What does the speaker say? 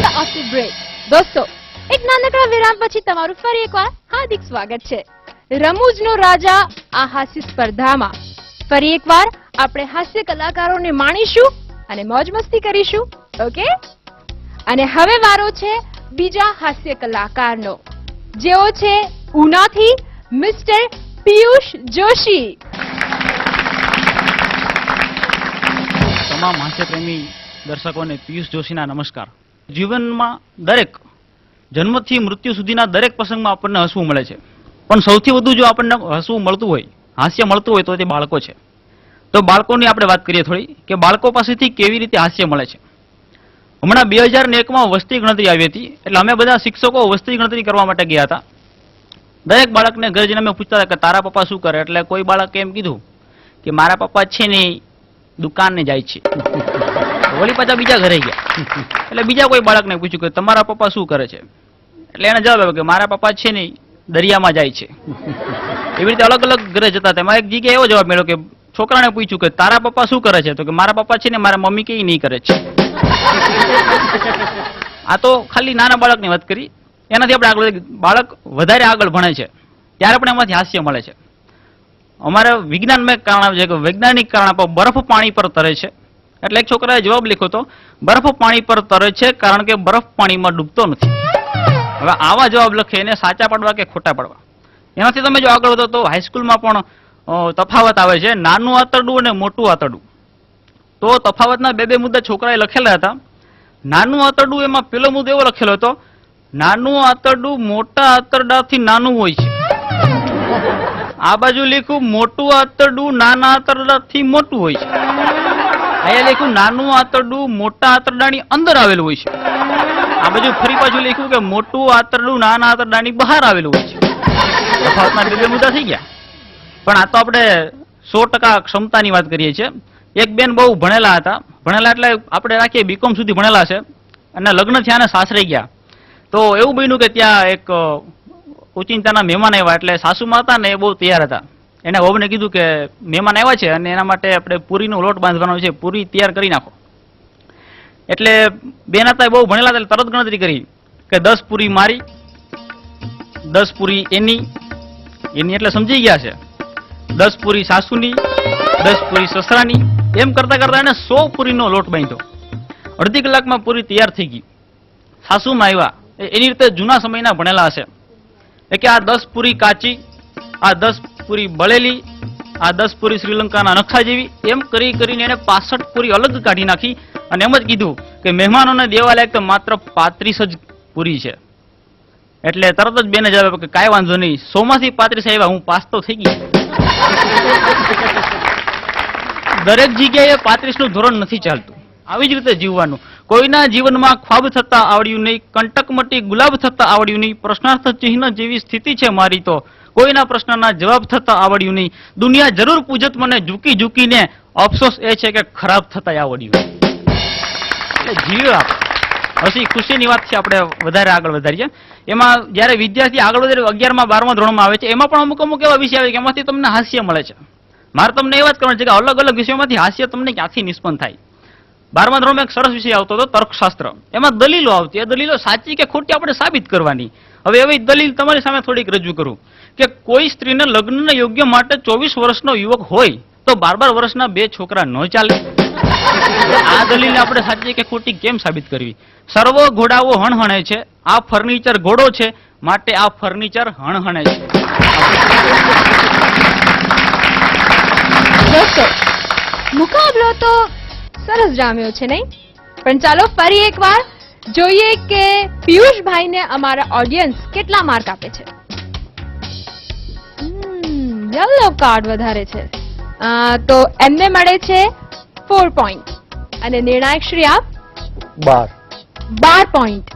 Of break દોસ્તો, એક નાનકડા વિરામ પછી તમારું ફરી એકવાર હાર્દિક સ્વાગત છે. રમૂજનો રાજા આ હાસ્ય સ્પર્ધામાં. ફરી એકવાર આપણે હાસ્ય કલાકારોને માણીશું અને મોજ મસ્તી કરીશું, ઓકે? અને હવે વારો છે બીજા હાસ્ય કલાકારનો. જેઓ છે ઉનાથી મિસ્ટર પિયુષ જોશી. તમામ હાસ્યપ્રેમી દર્શકોને પિયુષ જોશીના નમસ્કાર. જીવનમાં દરેક જન્મથી મૃત્યુ સુધીના દરેક પ્રસંગમાં આપણને હસવું મળે છે. પણ સૌથી વધુ જો આપણને હસવું મળતું હોય, હાસ્ય મળતું હોય તો તે બાળકો છે. તો બાળકોની આપણે વાત કરીએ થોડી, કે બાળકો પાસેથી કેવી રીતે હાસ્ય મળે છે? હમણાં બે હજાર ને એકમાં વસ્તી ગણતરી આવી હતી, એટલે અમે બધા શિક્ષકો વસ્તી ગણતરી કરવા માટે ગયા હતા. દરેક બાળકને ઘરે જઈને અમે પૂછતા હતા કે તારા પપ્પા શું કરે? એટલે કોઈ બાળકે એમ કીધું કે મારા પપ્પા છે ને દુકાને જાય છે. વળી પાછા બીજા ઘરે ગયા. એટલે બીજા કોઈ બાળકને પૂછ્યું કે તમારા પપ્પા શું કરે છે? એટલે એને જવાબ આવ્યો કે મારા પપ્પા છે ને દરિયામાં જાય છે. એવી રીતે અલગ અલગ ઘરે જતા હતા. એમાં એક જગ્યાએ એવો જવાબ મળ્યો કે છોકરાને પૂછ્યું કે તારા પપ્પા શું કરે છે? તો કે મારા પપ્પા છે ને મારા મમ્મી કે નહીં કરે છે. આ તો ખાલી નાના બાળકની વાત કરી. એનાથી આપણે આગળ બાળક વધારે આગળ ભણે છે. ત્યારે પણ એમાંથી હાસ્ય મળે છે. અમારે વિજ્ઞાનમાં એક કારણ છે કે વૈજ્ઞાનિક કારણ બરફ પાણી પર તરે છે. એટલે એક છોકરાએ જવાબ લખ્યો હતો, બરફ પાણી પર તરે છે કારણ કે બરફ પાણીમાં ડૂબતો નથી. હવે આવા જવાબ લખે એને સાચા પાડવા કે ખોટા પાડવા? એનાથી તમે જો આગળ વધો તો હાઈસ્કૂલમાં પણ તફાવત આવે છે, નાનું આતરડું અને મોટું આતરડું. તો તફાવતના બે બે મુદ્દા છોકરાએ લખેલા હતા. નાનું આતરડું એમાં પેલો મુદ્દો એવો લખેલો હતો, નાનું આતરડું મોટા આતરડાથી નાનું હોય છે. આ બાજુ લખ્યું, મોટું આતરડું નાના આતરડાથી મોટું હોય છે. અહીંયા લખ્યું, નાનું આતરડું મોટા આંતરડાની અંદર આવેલું હોય છે. આ બાજુ ફરી પાછું લખ્યું કે મોટું આતરડું, નાના આંતરડાની બહાર આવેલું હોય છે. તફાવતના બે મુદ્દા થઈ ગયા. પણ આ તો આપણે સો ટકા ક્ષમતાની વાત કરીએ છીએ. એક બેન બહુ ભણેલા હતા. ભણેલા એટલે આપણે રાખીએ બીકોમ સુધી ભણેલા છે. અને લગ્ન થયા ને સાસરે ગયા. તો એવું બન્યું કે ત્યાં એક ઉચિંતાના મહેમાન આવ્યા એટલે સાસુમાં હતા ને એ બહુ તૈયાર હતા. એને વહુને કીધું કે મહેમાન આવ્યા છે અને એના માટે આપણે પૂરીનો લોટ બાંધવાનો છે, પૂરી તૈયાર કરી નાખો. એટલે બેન હતા બહુ ભણેલા હતા તરત ગણતરી કરી કે દસ પૂરી મારી, દસ પૂરી એની એની એટલે સમજી ગયા છે. દસ પૂરી સાસુની, દસ પૂરી સસરાની, એમ કરતા કરતા એને સો પૂરીનો લોટ બાંધ્યો. અડધી કલાકમાં પૂરી તૈયાર થઈ ગઈ. સાસુમાં આવ્યા. એની રીતે જૂના સમયના ભણેલા હશે. કે આ દસ પૂરી કાચી, આ દસ પૂરી બળેલી, આ દસ પૂરી શ્રીલંકાના નખા જેવી, એમ કરી કરીને એને પાસઠ પૂરી અલગ કાઢી નાખી અને એમ જ કીધું કે મહેમાનોને દેવા લાયક તો માત્ર પાંત્રીસ જ પૂરી છે. એટલે તરત જ બેને જવાબ કે કાંઈ વાંધો નહીં, સોમાંથી પાંત્રીસ આવ્યા, હું પાસ તો થઈ ગઈ દરેક જગ્યાએ પાંત્રીસનું ધોરણ નથી ચાલતું. આવી જ રીતે જીવવાનું. કોઈના જીવનમાં ખ્વાબ થતા આવડ્યું નહીં, કંટકમટી ગુલાબ થતા આવડ્યું નહીં, પ્રશ્નાર્થ ચિહ્ન જેવી સ્થિતિ છે મારી તો. કોઈના પ્રશ્નના જવાબ થતા આવડ્યું નહીં. દુનિયા જરૂર પૂજત મને ઝૂકી ઝૂકીને અફસોસ એ છે કે ખરાબ થતા આવડ્યું. એટલે જીવ આપણે હસી ખુશીની વાત છે, આપણે વધારે આગળ વધારીએ. એમાં જ્યારે વિદ્યાર્થી આગળ વધારે અગિયારમાં, બારમા ધોરણમાં આવે છે, એમાં પણ અમુક અમુક એવા વિષય આવે કે એમાંથી તમને હાસ્ય મળે છે. મારે તમને એ વાત કરવાની છે કે અલગ અલગ વિષયોમાંથી હાસ્ય તમને ક્યાંથી નિષ્પન્ન થાય? બારમા ધોરણમાં એક સરસ વિષય આવતો હતો, તર્કશાસ્ત્ર. એમાં દલીલો આવતી. એ દલીલો સાચી કે ખોટી આપણે સાબિત કરવાની. હવે એવી દલીલ તમારી સામે થોડીક રજૂ કરું કે કોઈ સ્ત્રીને લગ્નને યોગ્ય માટે ચોવીસ વર્ષનો યુવક હોય તો બાર બાર વર્ષના બે છોકરા ન ચાલે. આ દલીલને આપણે સાચી કે ખોટી કેમ સાબિત કરવી? સર્વ ઘોડાઓ હણહણે છે. આ ફર્નિચર ઘોડો છે. માટે આ ફર્નિચર હણહણે છે. મુકાબલો તો સરસ જામ્યો છે નહીં? પણ ચાલો ફરી એકવાર જોઈએ કે પિયુષભાઈને અમારા ઓડિયન્સ કેટલા માર્ક આપે છે. યલો કાર્ડ વધારે છે. તો એમને મળે છે ફોર પોઈન્ટ અને નિર્ણાયક શ્રી આપ? બાર. બાર પોઈન્ટ